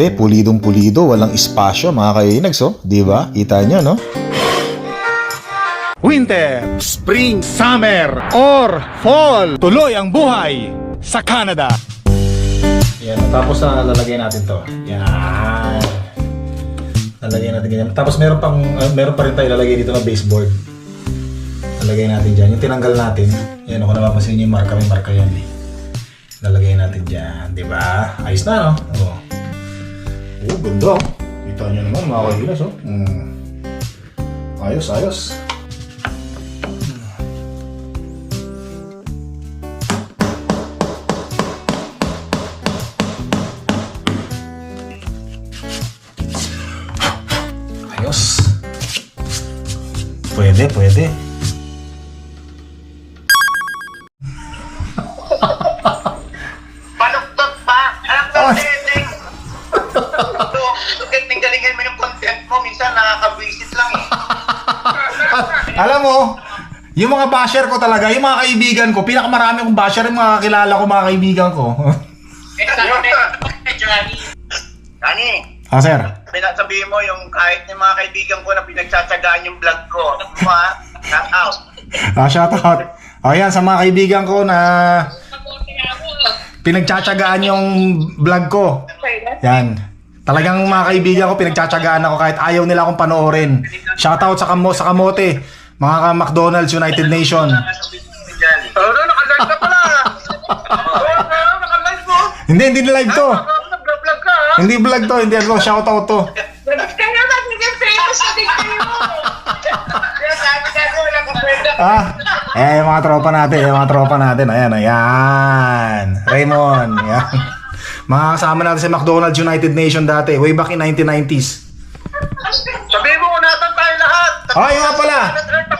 pwede, pulidong pulido, walang espasyo mga kainags, oh. Di ba? Kita nyo, no? Winter, Spring, Summer, or Fall. Tuloy ang buhay sa Canada. Yan, tapos na lalagay natin to. Yan. Lalagay natin ganyan. Tapos meron pang uh, meron pa rin tayo lalagay dito na baseboard. Lalagay natin diyan. Yung tinanggal natin. Yan, kung napapansin niyo yung marka, may marka yan eh. Lalagay natin diyan, 'di ba? Ayos na, no? Oh. Oh, ganda. oh. Kita niyo naman mga kahilas, oh. Mm. Ayos, ayos. Ayos. Pwede, pwede. Alam mo, yung mga basher ko talaga, yung mga kaibigan ko, pinakamarami kong basher yung mga kakilala ko, mga kaibigan ko. Eh, Johnny. Johnny, ah, sir. pinasabihin mo yung kahit yung mga kaibigan ko na pinagtsatsagaan yung vlog ko. Ha? Shout out. Ah, shout out. O yan, sa mga kaibigan ko na pinagtsatsagaan yung vlog ko. Yan. Talagang mga kaibigan ko, pinagtsatsagaan ako kahit ayaw nila akong panoorin. Shout out sa, kamo, sa kamote. Mga ka McDonald's United Nation. Oo, oh, nakalive ka pala. Oo, nakalive mo. Hindi, hindi na live to. Nag-vlog ka ha? Hindi vlog to, hindi ano, shout out to. Kaya magiging famous na din kayo. Kaya sabi ka ko, nakapwede. Ah, eh, yung mga tropa natin, yung mga tropa natin. Ayan, ayan. Raymond, ayan. Mga kasama natin sa McDonald's United Nation dati, way back in 1990s. Sabihin mo kung nasan tayo lahat. Ay, nga pala.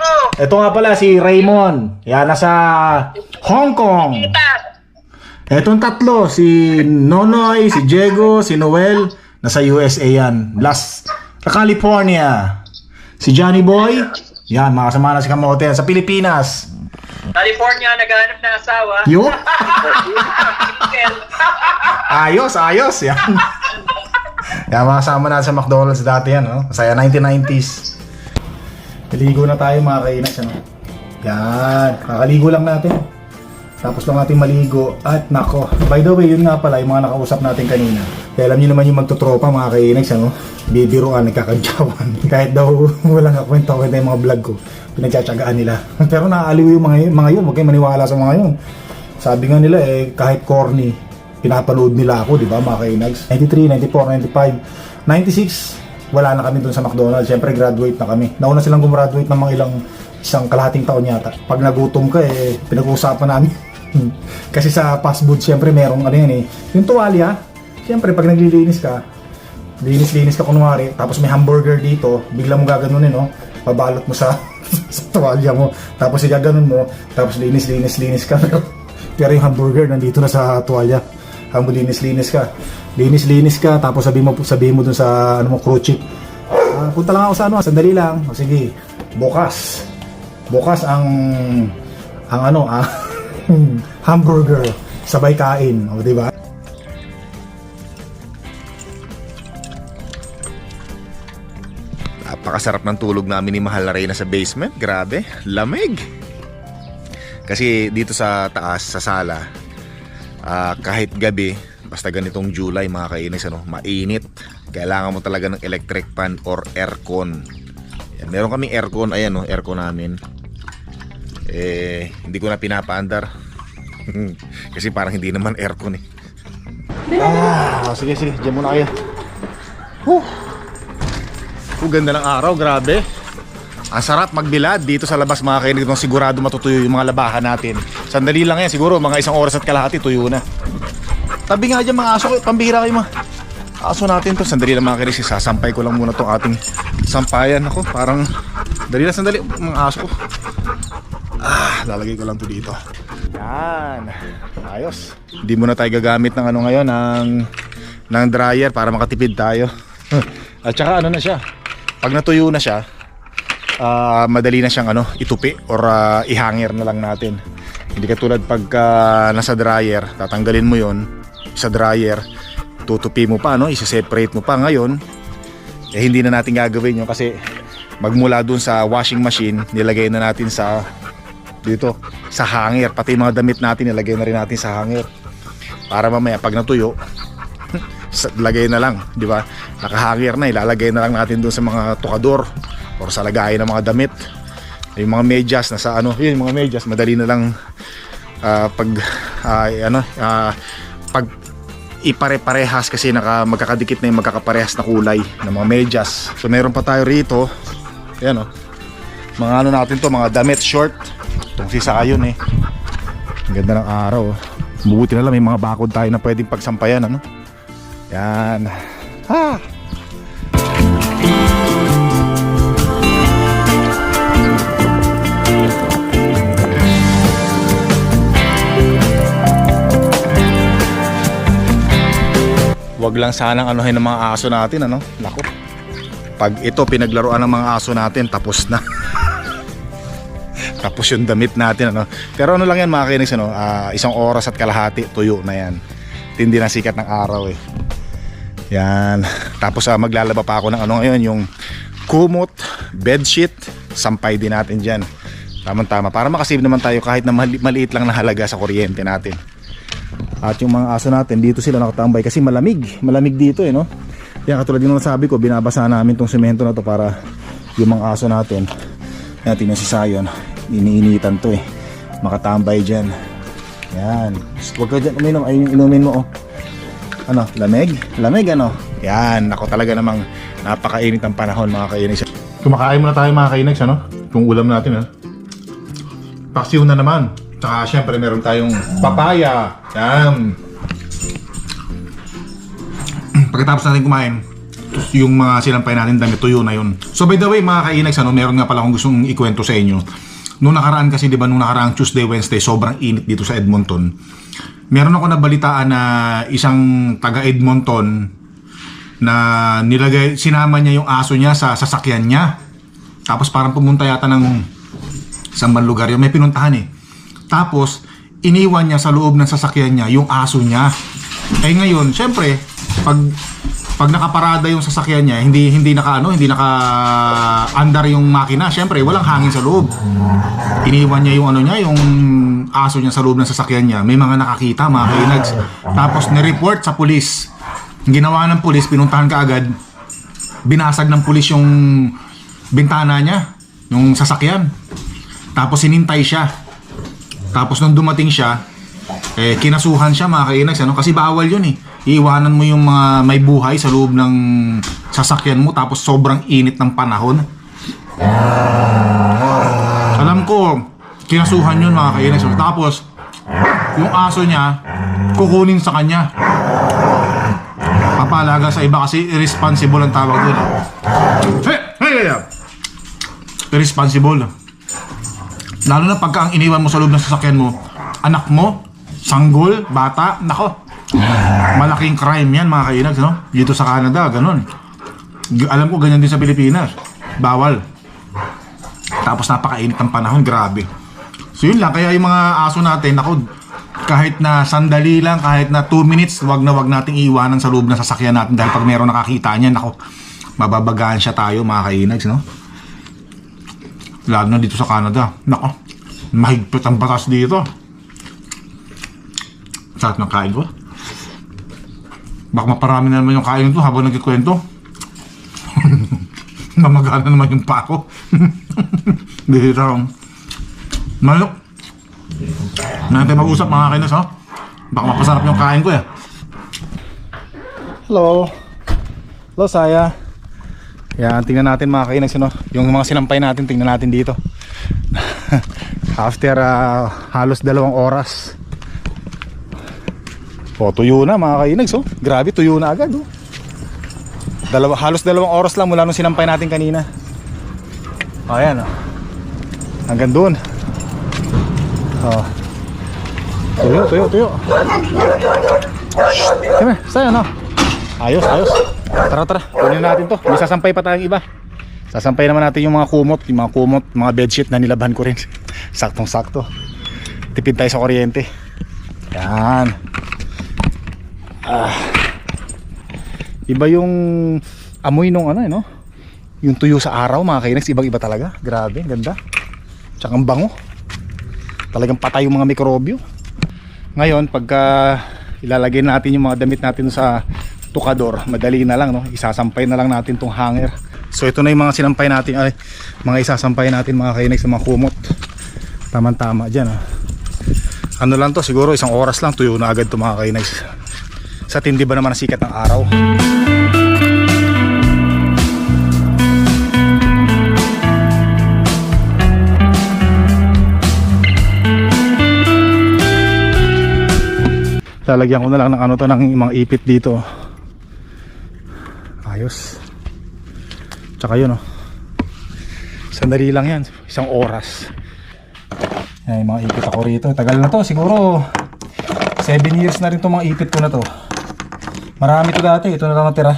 Ako. Ito nga pala si Raymond. Yan, nasa Hong Kong. Etong tatlo, si Nonoy, si Diego, si Noel, nasa USA yan. Last, sa California. Si Johnny Boy, yan, mga kasama na si Kamote yan. Sa Pilipinas. California, naghahanap ng asawa. Yo, ayos, ayos. Yan. yan, mga kasama na sa McDonald's dati yan. No? Masaya 1990s. Naligo na tayo mga kainas. Ano? Yan, kakaligo lang natin. Tapos lang natin maligo. At nako, by the way, yun nga pala yung mga nakausap natin kanina. Kaya alam niyo naman yung magtutropa mga kainags, ano? Bibiruan, nagkakadyawan. Kahit daw walang kakwento kwenta yung mga vlog ko. Pinagtsatsagaan nila. Pero naaaliw yung mga, mga yun. Huwag kayong maniwala sa mga yun. Sabi nga nila eh, kahit corny, pinapanood nila ako, di ba mga kainags? 93, 94, 95, 96, wala na kami dun sa McDonald's. Siyempre, graduate na kami. Nauna silang gumraduate ng mga ilang isang kalahating taon yata. Pag nagutom ka eh, pinag-uusapan namin. Kasi sa fast food, siyempre merong ano yan eh. Yung tuwalya, siyempre pag naglilinis ka, linis-linis ka kunwari, tapos may hamburger dito, bigla mo gaganunin, no? Pabalot mo sa, sa tuwalya mo, tapos igaganon mo, tapos linis-linis-linis ka. Pero yung hamburger nandito na sa tuwalya. Habang linis-linis ka. Linis-linis ka, tapos sabihin mo, sabihin mo dun sa ano mo, crew chief. Ah, punta lang ako sa ano, sandali lang. O sige, bukas. Bukas ang ang ano, ah, hamburger sabay kain, o di ba? Napakasarap ng tulog namin ni Mahal na Reyna sa basement. Grabe, lamig. Kasi dito sa taas, sa sala, ah, kahit gabi, basta ganitong July mga kainis, ano, mainit. Kailangan mo talaga ng electric fan or aircon. Yan, meron kaming aircon, ayan no, aircon namin. Eh, hindi ko na pinapaandar. Kasi parang hindi naman aircon eh. Ah, sige, sige, diyan muna kayo. Oh, ganda ng araw, grabe. Ang sarap magbilad dito sa labas mga kainig nung sigurado matutuyo yung mga labahan natin. Sandali lang yan, siguro mga isang oras at kalahati tuyo na. Tabi nga dyan mga aso pambihira kayo mga aso natin to. Sandali lang mga kainig, sasampay ko lang muna tong ating sampayan ako. Parang, dali lang sandali mga aso ko. Ah, lalagay ko lang to dito. Yan. Ayos. Hindi muna tayo gagamit ng ano ngayon, ng, ng dryer para makatipid tayo. At saka ano na siya, pag natuyo na siya, ah, madali na siyang ano, itupi or ah, ihanger na lang natin. Hindi katulad pag nasa dryer, tatanggalin mo yon sa dryer, tutupi mo pa, no? Isa-separate mo pa ngayon. Eh, hindi na natin gagawin yun kasi magmula dun sa washing machine, nilagay na natin sa dito, sa hanger. Pati mga damit natin, nilagay na rin natin sa hanger. Para mamaya, pag natuyo, lagay na lang, di ba? Nakahanger na, ilalagay na lang natin doon sa mga tukador or sa lagayan ng mga damit. Yung mga medyas na sa ano, yun, yung mga medyas, madali na lang ah, pag ah, ano, ah, pag ipare-parehas kasi naka, magkakadikit na yung magkakaparehas na kulay ng mga medyas. So meron pa tayo rito. Ayan oh. Mga ano natin to, mga damit short. Itong sisa yun eh. Ang ganda ng araw. oh. Mabuti na lang may mga bakod tayo na pwedeng pagsampayan ano. Yan. Ha! Wag lang sanang anuhin ng mga aso natin ano. Nako. Pag ito pinaglaruan ng mga aso natin, tapos na. tapos yung damit natin ano. Pero ano lang yan mga kainis ano, ah, isang oras at kalahati tuyo na yan. Tindi na sikat ng araw eh. Yan. Tapos ah, maglalaba pa ako ng ano ngayon, yung kumot, bedsheet, sampay din natin dyan. Tama-tama. Para makasave naman tayo kahit na mali- maliit lang na halaga sa kuryente natin. At yung mga aso natin, dito sila nakatambay kasi malamig. Malamig dito eh, no? Yan, katulad yung nasabi ko, binabasa namin tong semento na to para yung mga aso natin. Yan, tingnan si Sayon. Iniinitan to eh. Makatambay dyan. Yan. Huwag ka dyan uminom. Ay, yung inumin mo oh. Ano, lamig? Lamig ano? Yan, ako talaga namang napakainit ang panahon mga kainis. Kumakain muna tayo mga kainags, ano? Kung ulam natin, ha? Paksiw na naman. Tsaka syempre meron tayong papaya. Yan. Pagkatapos natin kumain, yung mga sinampay natin damit tuyo na yun. So by the way mga kainags, ano, meron nga pala akong gustong ikwento sa inyo. Nung nakaraan kasi, di ba, nung nakaraang Tuesday, Wednesday, sobrang init dito sa Edmonton. Meron ako nabalitaan na isang taga Edmonton na nilagay, sinama niya yung aso niya sa sasakyan niya. Tapos parang pumunta yata ng bang lugar yun. May pinuntahan eh. Tapos, iniwan niya sa loob ng sasakyan niya yung aso niya. Eh ngayon, syempre, pag pag nakaparada yung sasakyan niya, hindi hindi naka ano, hindi naka under yung makina, syempre walang hangin sa loob. Iniwan niya yung ano niya, yung aso niya sa loob ng sasakyan niya. May mga nakakita, mga kainags. Tapos ni-report sa pulis. Ginawa ng pulis, pinuntahan ka agad. Binasag ng pulis yung bintana niya, yung sasakyan. Tapos sinintay siya. Tapos nung dumating siya, eh, kinasuhan siya mga kainags, ano? Kasi bawal yun eh. Iiwanan mo yung mga may buhay sa loob ng sasakyan mo tapos sobrang init ng panahon. Alam ko, kinasuhan yun mga kainags. Tapos, yung aso niya, kukunin sa kanya. Papalaga sa iba kasi irresponsible ang tawag doon. Hey! hey, hey. Irresponsible. Lalo na pagka ang iniwan mo sa loob ng sasakyan mo, anak mo, sanggol, bata, nako. Malaking crime yan mga kainags, no? Dito sa Canada, ganun. Alam ko ganyan din sa Pilipinas. Bawal. Tapos napakainit ng panahon, grabe. So yun lang, kaya yung mga aso natin, ako, kahit na sandali lang, kahit na 2 minutes, wag na wag nating iwanan sa loob ng sasakyan natin dahil pag meron nakakita niyan, ako, mababagaan siya tayo mga kainags, no? Lalo na dito sa Canada. Nako, mahigpit ang batas dito. Sarap ng kain ko. Baka maparami na naman yung kain ko habang nagkikwento. Namagana naman yung pa ko. Bihira akong. Malok. Natin mag-usap mga kainas ha. Baka mapasarap yung kain ko eh. Hello. Hello, Saya. Yan, tingnan natin mga kainex, no? Yung mga sinampay natin, tingnan natin dito. After ah, halos dalawang oras. O, tuyo na mga kainex, oh. Grabe, tuyo na agad, oh. Dalawa, halos dalawang oras lang mula nung sinampay natin kanina. Ayan, oh. Hanggang doon. Oh. Tuyo, tuyo, tuyo. Come Saya, no? Ayos, ayos. Tara, tara. Kunin natin to. May sasampay pa tayong iba. Sasampay naman natin yung mga kumot, yung mga kumot, mga bedsheet na nilabhan ko rin. Saktong-sakto. Tipid tayo sa kuryente. Yan. Ah. Iba yung amoy nung ano, eh, no? Yung tuyo sa araw, mga kainex, ibang iba talaga. Grabe, ganda. Tsaka ang bango. Talagang patay yung mga mikrobyo. Ngayon, pagka ilalagay natin yung mga damit natin sa tukador, madali na lang, no? Isasampay na lang natin tong hanger. So ito na yung mga sinampay natin, ay, mga isasampay natin mga kainex sa mga kumot. Tama-tama dyan, ah. Ano lang to, siguro isang oras lang tuyo na agad to mga kainex. Sa tindi ba naman sikat ng araw? Lalagyan ko na lang ng ano to ng mga ipit dito. Ayos. Tsaka yun oh. Sandali lang yan. Isang oras. Yung mga ipit ako rito. Tagal na to. Siguro 7 years na rin to mga ipit ko na to. Marami to dati. Ito na lang natira.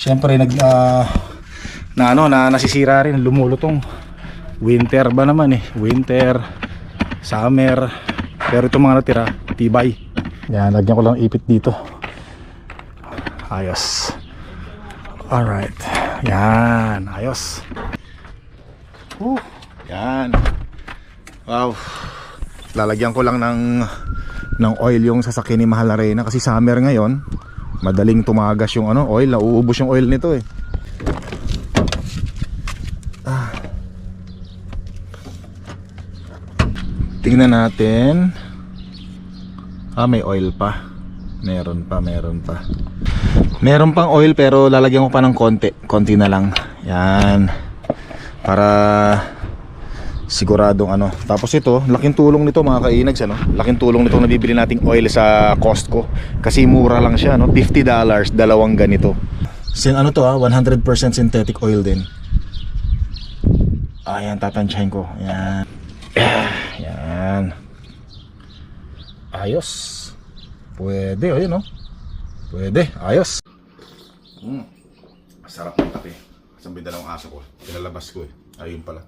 Siyempre nag ah, na ano na nasisira rin lumulutong. Winter ba naman eh. Winter, summer. Pero itong mga natira, tibay. Yan, lagyan ko lang ipit dito. Ayos. Alright. Yan, ayos. Whew. Yan. Wow. Lalagyan ko lang ng ng oil yung sasakyan ni Mahal na Reyna kasi summer ngayon. Madaling tumagas yung ano, oil, nauubos yung oil nito eh. Ah. Tingnan natin. Ah, may oil pa. Meron pa, meron pa. Meron pang oil pero lalagyan ko pa ng konti. Konti na lang. Yan. Para siguradong ano. Tapos ito, laking tulong nito mga kainags ano. Laking tulong nito nabibili nating oil sa Costco kasi mura lang siya no. $50 dalawang ganito. Sin ano to ah, 100% synthetic oil din. Ayan, tatansyahin ko. Yan. Yan. Ayos. Pwede, o yun o. Pwede, ayos. Mm. Sarap ng kape. Sabi dalawang aso ko. Pinalabas ko eh. Ayun pala.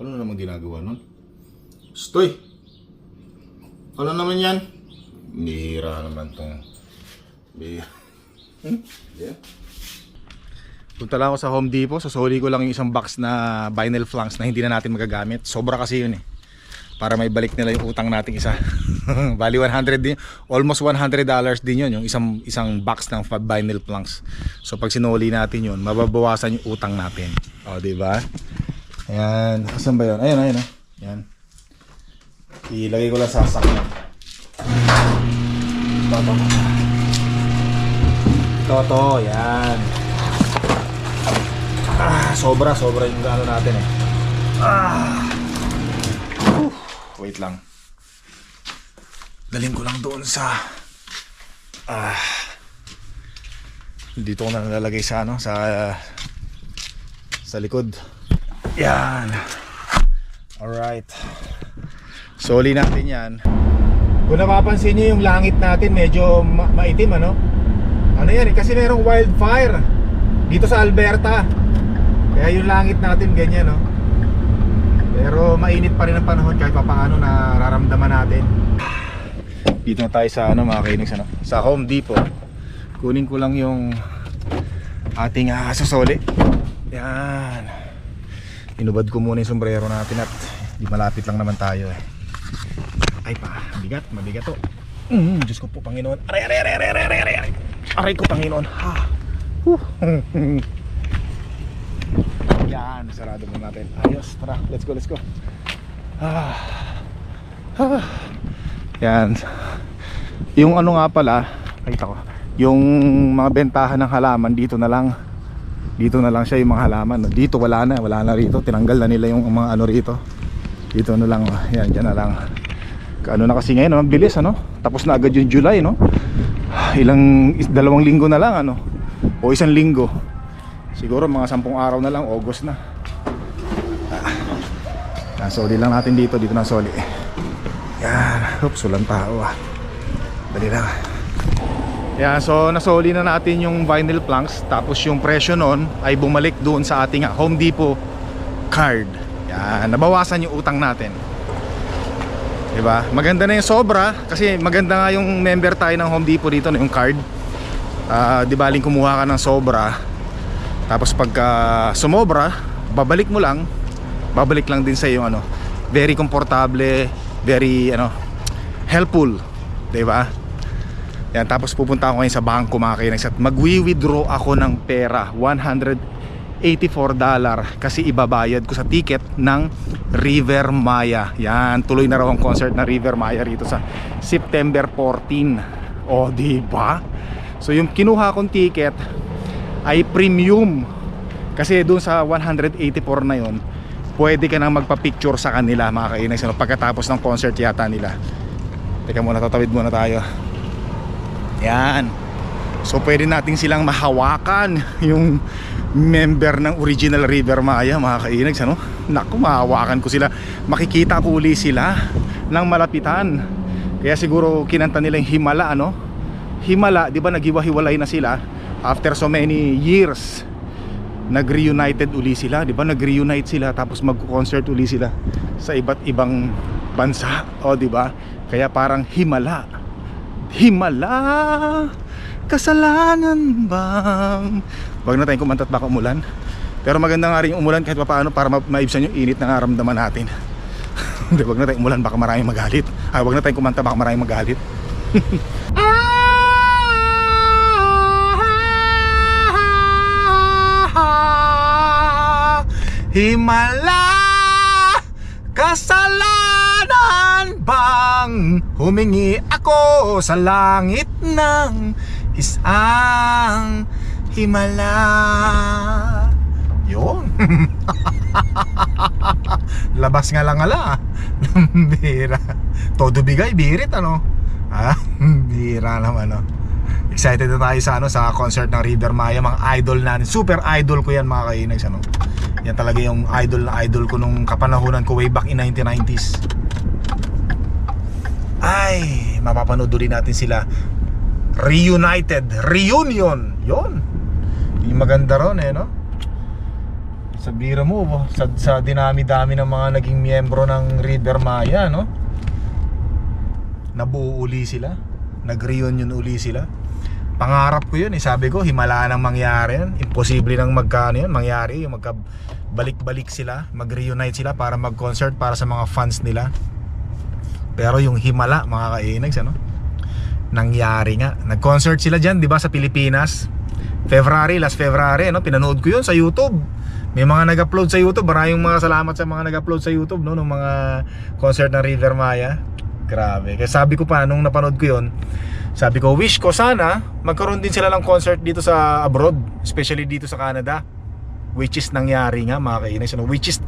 Ano na naman ginagawa nun? Stoy! Ano naman yan? Bihira naman tong... Bihira. Hmm? Yeah. Punta lang ako sa Home Depot, sasuli ko lang yung isang box na vinyl flanks na hindi na natin magagamit. Sobra kasi yun eh. Para may balik nila yung utang nating isa. Bali 100 din, almost 100 dollars din yun, yung isang isang box ng vinyl planks. So pag sinuli natin yun, mababawasan yung utang natin. O, di ba? Ayan, asan ba yun? Ayun, ayun, oh. Ayan. Ilagay ko lang sa sasakyan. Ito, ito. Ito, to, yan. Ah, sobra, sobra yung gano natin eh. Ah. Wait lang. Daling ko lang doon sa ah dito ko na nalalagay sa ano sa sa likod. Yan. Alright. Soli natin yan. Kung napapansin niyo yung langit natin medyo ma- maitim ano? Ano yan eh, kasi merong wildfire dito sa Alberta. Kaya yung langit natin ganyan no. Pero mainit pa rin ang panahon kahit papaano nararamdaman natin. Dito na tayo sa ano mga kainags ano, sa Home Depot. Kunin ko lang yung ating uh, sasoli. Yan. Inubad ko muna yung sombrero natin at di malapit lang naman tayo eh. Ay pa, mabigat, mabigat to. Mm, Diyos ko po Panginoon. Aray, aray, aray, aray, aray, aray. Aray ko Panginoon. Ha. Huh. Yan, sarado muna natin. Ayos, tara, let's go, let's go. Ah. Ah. Yan. Yung ano nga pala, nakita ko. Yung mga bentahan ng halaman dito na lang. Dito na lang siya yung mga halaman. Dito wala na, wala na rito. Tinanggal na nila yung mga ano rito. Dito na lang, oh. yan, dyan na lang. Ano na kasi ngayon, ang bilis ano? Tapos na agad yung July, no? Ilang, is- dalawang linggo na lang, ano? O isang linggo. Siguro mga sampung araw na lang, August na. Ah. Nasoli lang natin dito, dito na soli. Yan, oops, walang tao ah. Dali lang. Yan, so nasoli na natin yung vinyl planks tapos yung presyo nun ay bumalik doon sa ating ah, Home Depot card. Yan, nabawasan yung utang natin. 'Di ba? Maganda na yung sobra kasi maganda nga yung member tayo ng Home Depot dito na yung card. Ah, di baling kumuha ka ng sobra. Tapos pagka sumobra, babalik mo lang. Babalik lang din sa iyo ano. Very komportable, very ano, helpful, 'di ba? Yan, tapos pupunta ako ngayon sa bangko mga kainex at magwi-withdraw ako ng pera 184 dollar kasi ibabayad ko sa ticket ng River Maya. Yan, tuloy na raw ang concert na River Maya rito sa September 14. O, di ba? So yung kinuha kong ticket ay premium. Kasi doon sa 184 na yon, pwede ka nang magpa-picture sa kanila mga kainex ano, pagkatapos ng concert yata nila. Teka muna, tatawid muna tayo. Yan. So pwede nating silang mahawakan yung member ng original River Maya mga kainags ano? Naku, mahawakan ko sila. Makikita ko uli sila ng malapitan. Kaya siguro kinanta nila yung Himala ano? Himala, di ba naghiwa-hiwalay na sila after so many years. Nag-reunited uli sila, di ba? Nag-reunite sila tapos mag-concert uli sila sa iba't ibang bansa, o di ba? Kaya parang Himala. Himala Kasalanan bang Wag na tayong kumanta at baka umulan Pero maganda nga rin yung umulan kahit paano Para ma- maibsan yung init na naramdaman natin Hindi, wag na tayong umulan baka maraming magalit Ay, wag na tayong kumanta baka maraming magalit Himala Kasalanan bang Humingi ako sa langit ng isang himala Yun. Labas nga lang ala. Bira. Todo bigay, birit ano? Ah, bira naman no Excited na tayo sa ano sa concert ng River Maya mga idol natin. Super idol ko 'yan mga kainags ano. Yan talaga yung idol na idol ko nung kapanahunan ko way back in 1990s. Ay, mapapanood ulit natin sila reunited, reunion. 'Yon. Yung maganda ron eh, no? Sa bira mo, sa, sa dinami-dami ng mga naging miyembro ng River Maya, no? Nabuo uli sila. Nag-reunion uli sila pangarap ko yun eh. Sabi ko, himala nang mangyari yan. Imposible nang magkano yun, mangyari. Yung magkabalik-balik sila, mag-reunite sila para mag-concert para sa mga fans nila. Pero yung himala, mga kainags, ano? Nangyari nga. Nag-concert sila dyan, di ba, sa Pilipinas. February, last February, no? Pinanood ko yun sa YouTube. May mga nag-upload sa YouTube. Maraming mga salamat sa mga nag-upload sa YouTube, no? Nung mga concert ng River Maya. Grabe. Kaya sabi ko pa, nung napanood ko yun, sabi ko, wish ko sana magkaroon din sila ng concert dito sa abroad, especially dito sa Canada. Which is nangyari nga mga kainis, ano? which is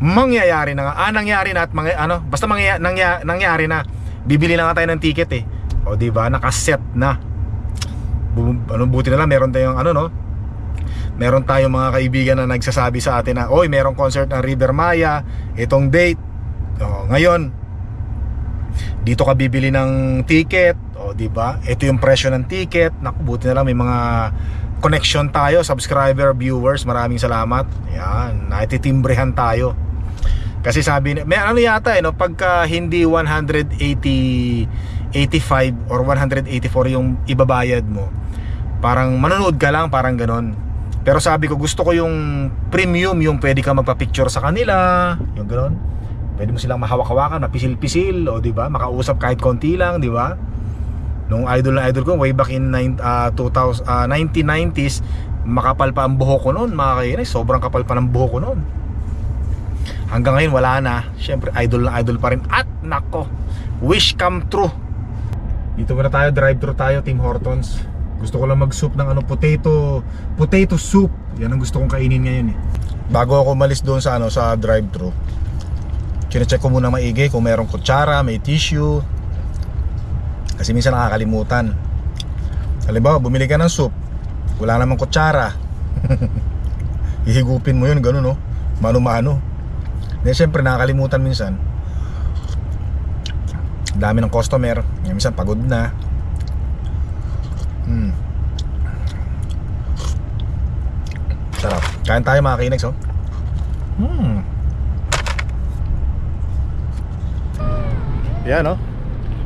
mangyayari na nga. Ah, nangyari na at mga, ano, basta mangya, nangya, nangyari na. Bibili na nga tayo ng ticket eh. O di ba, nakaset na. Bu, ano buti na lang meron tayong ano no. Meron tayong mga kaibigan na nagsasabi sa atin na, "Oy, merong concert ng River Maya, itong date." O, ngayon, dito ka bibili ng ticket o di ba? Ito yung presyo ng ticket. Naku buti na lang may mga connection tayo subscriber viewers. Maraming salamat. Yan naititimbrehan tayo. Kasi sabi ni- may ano yata eh no? Pagka hindi 180 85 or 184 yung ibabayad mo parang manonood ka lang parang ganon. Pero sabi ko gusto ko yung premium yung pwede ka magpa-picture sa kanila yung ganon. Pwede mo silang mahawak-hawakan, mapisil-pisil, o di ba? Makausap kahit konti lang, di ba? Nung idol na idol ko, way back in uh, 2000, uh, 1990s, makapal pa ang buhok ko noon, mga kainis. Sobrang kapal pa ng buhok ko noon. Hanggang ngayon, wala na. Siyempre, idol na idol pa rin. At, nako, wish come true. Dito muna tayo, drive-thru tayo, Tim Hortons. Gusto ko lang mag-soup ng ano, potato, potato soup. Yan ang gusto kong kainin ngayon eh. Bago ako umalis doon sa ano, sa drive-thru, Chine-check ko muna maigi kung merong kutsara, may tissue. Kasi minsan nakakalimutan. Halimbawa, bumili ka ng soup, wala namang kutsara. Ihigupin mo yun, ganun no. Mano-mano. Then syempre nakakalimutan minsan. Dami ng customer, minsan pagod na. Hmm. Sarap. Kain tayo mga kinex, oh. Hmm. Yan no.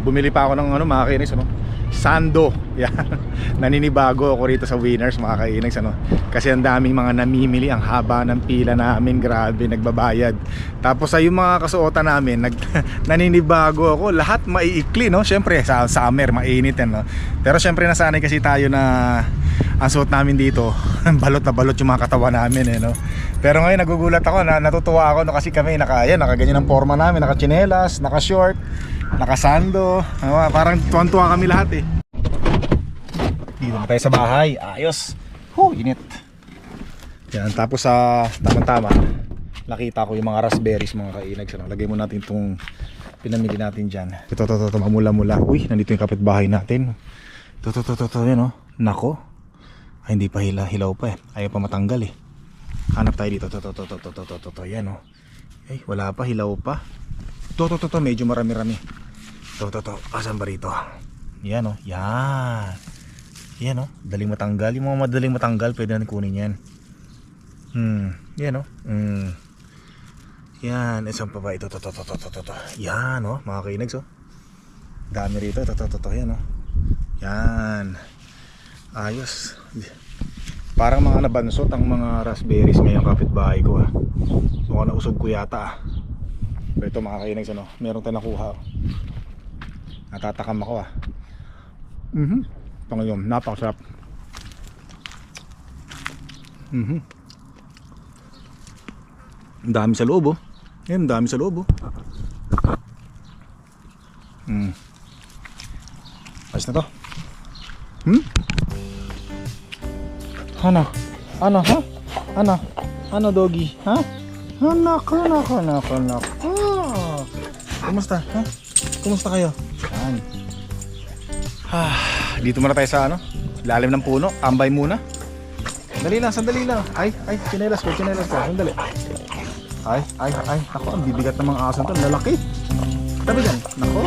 Bumili pa ako ng ano mga kinis ano. Sando. Yan. Naninibago ako rito sa winners mga kainags ano. Kasi ang daming mga namimili, ang haba ng pila namin, grabe nagbabayad. Tapos ay yung mga kasuotan namin, nag naninibago ako, lahat maiikli no. Syempre sa summer mainit yan no. Pero syempre nasanay kasi tayo na ang suot namin dito, balot na balot yung mga katawan namin eh no. Pero ngayon nagugulat ako, na, natutuwa ako no kasi kami naka yan, nakaganyan ang forma namin, naka chinelas, naka short, naka sando, Ah, parang tuwan-tuwa kami lahat eh. Dito na tayo sa bahay. Ayos. Huh, init. Yan, tapos sa tamang-tama, nakita ko yung mga raspberries mga kainags. Ano? Lagay mo natin itong pinamili natin dyan. Ito, ito, ito, ito, mamula-mula. Uy, nandito yung kapitbahay natin. Ito, ito, ito, ito, ito, yan oh. Nako. Ay, hindi pa hila, hilaw pa eh. Ayaw pa matanggal eh. Hanap tayo dito. Ito, ito, ito, ito, ito, ito, ito, ito, yan oh. Ay, wala pa, hilaw pa. Ito, ito, ito, ito, medyo marami-rami. Ito, ito, ito. Asan ba rito? Yan oh. Yan. Yan oh. Daling matanggal. Yung mga madaling matanggal, pwede natin kunin yan. Hmm. Yan oh. Hmm. Yan. Isang pa ba? Ito, ito, ito, ito, ito, ito, ito. Yan oh. Mga kainags oh. Dami rito. Ito, ito, ito, ito. Yan oh. Yan. Ayos. Parang mga nabansot ang mga raspberries ngayong kapitbahay ko ah. Mukhang nausog ko yata ah. Pero ito mga kainags ano. Meron tayong nakuha. oh. Natatakam ako ah. Mhm. Pangayom, napakasarap. Mhm. Ang dami sa loob oh. Ang dami sa loob oh. Hmm. Ayos na to. Hmm? Ano? Ano, ha? Ano? Ano, doggy? Ha? Anak, anak, anak, anak. Ah. Kumusta? Ha? Kumusta kayo? Yan. Ah, dito muna tayo sa ano? Lalim ng puno. Ambay muna. Sandali lang, sandali lang. Ay, ay, chinelas ko, chinelas ko. Sandali. Ay, ay, ay. Ako, ang bibigat ng mga aso to. Lalaki. Tabi dyan. Nako.